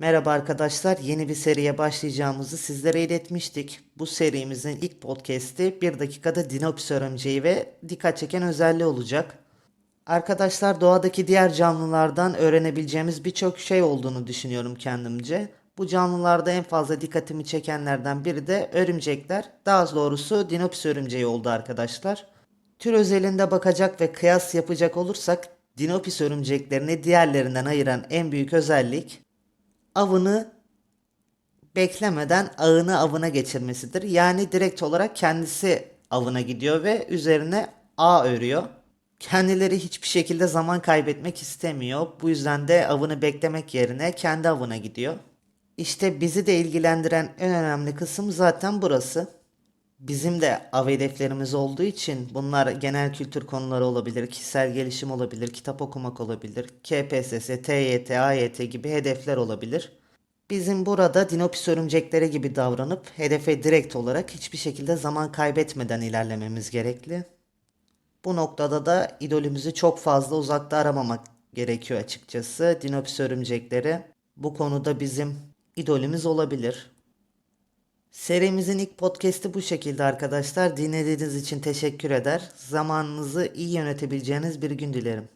Merhaba arkadaşlar, yeni bir seriye başlayacağımızı sizlere iletmiştik. Bu serimizin ilk podcast'i 1 dakikada Dinopis örümceği ve dikkat çeken özelliği olacak. Arkadaşlar doğadaki diğer canlılardan öğrenebileceğimiz birçok şey olduğunu düşünüyorum kendimce. Bu canlılarda en fazla dikkatimi çekenlerden biri de örümcekler. Daha doğrusu Dinopis örümceği oldu arkadaşlar. Tür özelinde bakacak ve kıyas yapacak olursak Dinopis örümceklerini diğerlerinden ayıran en büyük özellik avını beklemeden ağını avına geçirmesidir. Yani direkt olarak kendisi avına gidiyor ve üzerine ağ örüyor. Kendileri hiçbir şekilde zaman kaybetmek istemiyor. Bu yüzden de avını beklemek yerine kendi avına gidiyor. İşte bizi de ilgilendiren en önemli kısım zaten burası. Bizim de av hedeflerimiz olduğu için bunlar genel kültür konuları olabilir, kişisel gelişim olabilir, kitap okumak olabilir, KPSS, TYT, AYT gibi hedefler olabilir. Bizim burada Dinopis örümcekleri gibi davranıp hedefe direkt olarak hiçbir şekilde zaman kaybetmeden ilerlememiz gerekli. Bu noktada da idolümüzü çok fazla uzakta aramamak gerekiyor açıkçası. Dinopis örümcekleri bu konuda bizim idolümüz olabilir. Serimizin ilk podcast'i bu şekilde arkadaşlar. Dinlediğiniz için teşekkür eder. Zamanınızı iyi yönetebileceğiniz bir gün dilerim.